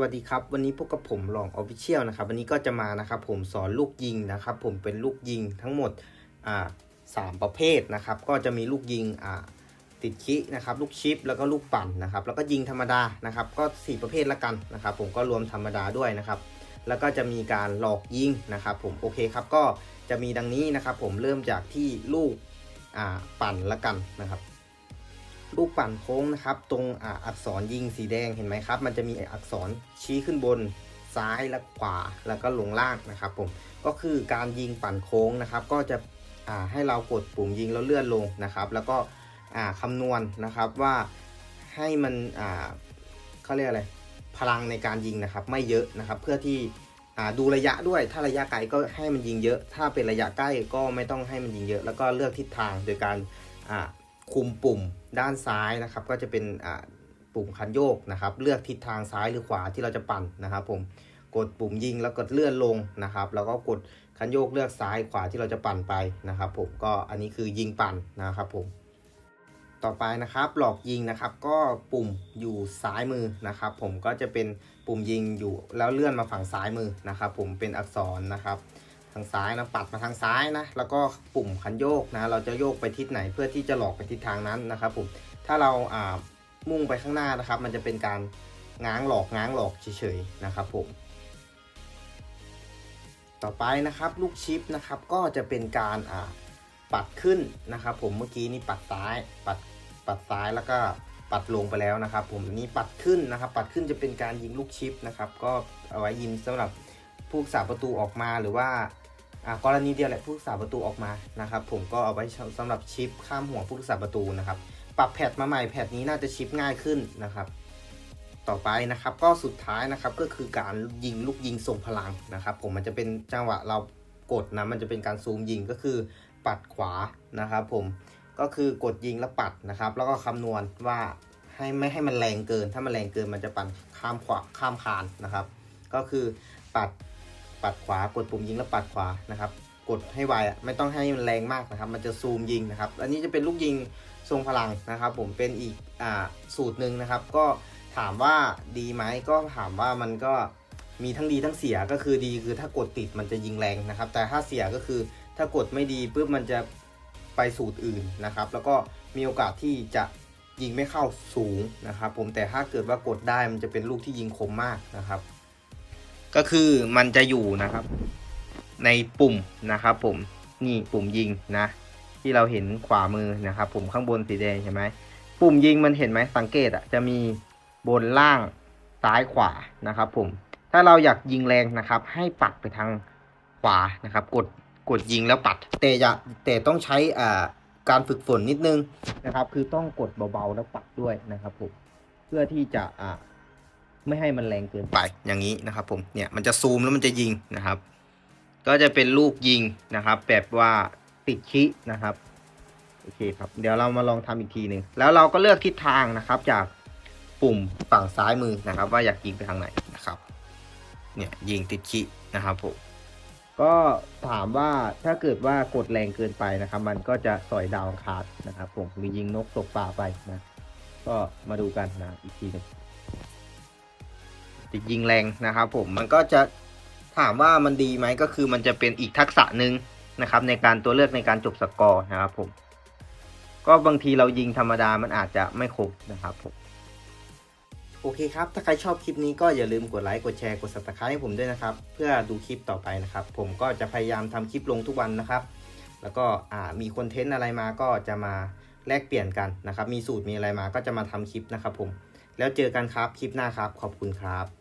วัสดีครับ วันนี้พวกกับผมลองออฟฟิเชียลนะครับวันนี้ก็จะมานะครับผมสอนลูกยิงนะครับ ผมเป็นลูกยิงทั้งหมดอ่าสามประเภทนะครับ ก็จะมีลูกยิงอ่าติดคินะครับ ลูกชิปแล้วก็ลูกปั่นนะครับ แล้วก็ยิงธรรมดานะครับ ก็สี่ประเภทละกันนะครับ ผมก็รวมธรรมดาด้วยนะครับ แล้วก็จะมีการหลอกยิงนะครับ ผมโอเคครับก็จะมีดังนี้นะครับ ผมเริ่มจากที่ลูกอ่าปั่นละกันนะครับ ลูกปั่นโค้งนะครับ ตรงออักษรยิงสีแดงเห็นไหมครับ มันจะมีอักษรชี้ขึ้นบนซ้ายและขวาแล้วก็ลงล่างนะครับผมก็คือการยิงปั่นโค้งนะครับ ก็จะให้เรากดปุ่มยิงแล้วเลื่อนลงนะครับ แล้วก็อ่าคำนวณนะครับว่าให้มันเขาเรียกอะไรพลังในการยิงนะครับ ไม่เยอะนะครับ เพื่อที่ดูระยะด้วยถ้าระยะไกลก็ให้มันยิงเยอะ ถ้าเป็นระยะใกล้ก็ไม่ต้องให้มันยิงเยอะ แล้วก็เลือกทิศทางโดยการ คุมปุ่มด้านซ้ายนะครับ ก็จะเป็นปุ่มคันโยกนะครับ เลือกทิศทางซ้ายหรือขวาที่เราจะปั่นนะครับ ผมกดปุ่มยิงแล้วกดเลื่อนลงนะครับ แล้วก็กดคันโยกเลือกซ้ายขวาที่เราจะปั่นไปนะครับ ผมก็อันนี้คือยิงปั่นนะครับผมต่อไปนะครับหลอกยิงนะครับ ก็ปุ่มอยู่ซ้ายมือนะครับ ผมก็จะเป็นปุ่มยิงอยู่แล้วเลื่อนมาฝั่งซ้ายมือนะครับ ผมเป็นอักษรนะครับ ทางซ้ายนะปัดมาทางซ้ายนะ แล้วก็ปุ่มคันโยกนะ เราจะโยกไปทิศไหนเพื่อที่จะหลอกไปทิศทางนั้นนะครับผม ถ้าเราอ่ามุ่งไปข้างหน้านะครับ มันจะเป็นการง้างหลอกง้างหลอกเฉยๆนะครับผม ต่อไปนะครับลูกชิปนะครับก็จะเป็นการอ่าปัดขึ้นนะครับ ผมเมื่อกี้นี่ปัดซ้าย ปัดปัดซ้ายแล้วก็ปัดลงไปแล้วนะครับ ผมนี้ปัดขึ้นนะครับ ปัดขึ้นจะเป็นการยิงลูกชิปนะครับ ก็เอาไว้ยิงสำหรับผู้รักษาประตูออกมาหรือว่า กรณีเดียวแหละผู้รักษาประตูออกมานะครับ ผมก็เอาไว้สำหรับชิปข้ามหัวผู้รักษาประตูนะครับ ปรับแพทมาใหม่แพทนี้น่าจะชิปง่ายขึ้นนะครับ ต่อไปนะครับก็สุดท้ายนะครับก็คือการยิงลูกยิงทรงพลังนะครับ ผมมันจะเป็นจังหวะเรากดนะมันจะเป็นการซูมยิงก็คือปัดขวานะครับ ผมก็คือกดยิงแล้วปัดนะครับ แล้วก็คำนวณว่าให้ไม่ให้มันแรงเกิน ถ้ามันแรงเกินมันจะปั่นข้ามขวาข้ามคานนะครับ ก็คือปัด ปัดขวากดปุ่มยิงแล้วปัดขวานะครับ กดให้ไวอะไม่ต้องให้มันแรงมากนะครับ มันจะซูมยิงนะครับ อันนี้จะเป็นลูกยิงทรงพลังนะครับ ผมเป็นอีกอสูตรหนึ่งนะครับ ก็ถามว่าดีไหมก็ถามว่ามันก็มีทั้งดีทั้งเสียก็คือดีคือถ้ากดติดมันจะยิงแรงนะครับ แต่ถ้าเสียก็คือถ้ากดไม่ดีปุ๊บมันจะไปสูตรอื่นนะครับ แล้วก็มีโอกาสที่จะยิงไม่เข้าสูงนะครับ ผมแต่ถ้าเกิดว่ากดได้มันจะเป็นลูกที่ยิงคมมากนะครับ ก็คือมันจะอยู่นะครับ ในปุ่มนะครับ ผมนี่ปุ่มยิงนะ ที่เราเห็นขวามือนะครับ ผมข้างบนสีแดงใช่ไหมปุ่มยิงมันเห็นไหมสังเกตอะจะมีบนล่างซ้ายขวานะครับ ผมถ้าเราอยากยิงแรงนะครับ ให้ปัดไปทางขวานะครับ กดกดยิงแล้วปัด แต่อย่าแต่ต้องใช้อ่าการฝึกฝนนิดนึงนะครับ คือต้องกดเบาๆแล้วปัดด้วยนะครับผมเพื่อที่จะอ่า ไม่ให้มันแรงเกินไปอย่างนี้นะครับผมเนี่ยมันจะซูมแล้วมันจะยิงนะครับ ก็จะเป็นลูกยิงนะครับ แบบว่าติดชินะครับโอเคครับเดี๋ยวเรามาลองทำอีกทีหนึ่งแล้วเราก็เลือกทิศทางนะครับ จากปุ่มฝั่งซ้ายมือนะครับ ว่าอยากยิงไปทางไหนนะครับเนี่ยยิงติดชินะครับผมก็ถามว่าถ้าเกิดว่ากดแรงเกินไปนะครับ มันก็จะสอยดาวอังคาดนะครับ ผมหรือยิงนกตกปลาไปนะ ก็มาดูกันนะอีกทีหนึ่ง ติดยิงแรงนะครับผมมันก็จะถามว่ามันดีไหมก็คือมันจะเป็นอีกทักษะหนึ่งนะครับ ในการตัวเลือกในการจบสกอร์นะครับผม ก็บางทีเรายิงธรรมดามันอาจจะไม่ครบนะครับผมโอเคครับ ถ้าใครชอบคลิปนี้ก็อย่าลืมกดไลค์กดแชร์กด subscribe ให้ผมด้วยนะครับ เพื่อดูคลิปต่อไปนะครับ ผมก็จะพยายามทำคลิปลงทุกวันนะครับ แล้วก็อ่ามีคอนเทนต์อะไรมาก็จะมาแลกเปลี่ยนกันนะครับ มีสูตรมีอะไรมาก็จะมาทำคลิปนะครับ ผม แล้วเจอกันครับคลิปหน้าครับ ขอบคุณครับ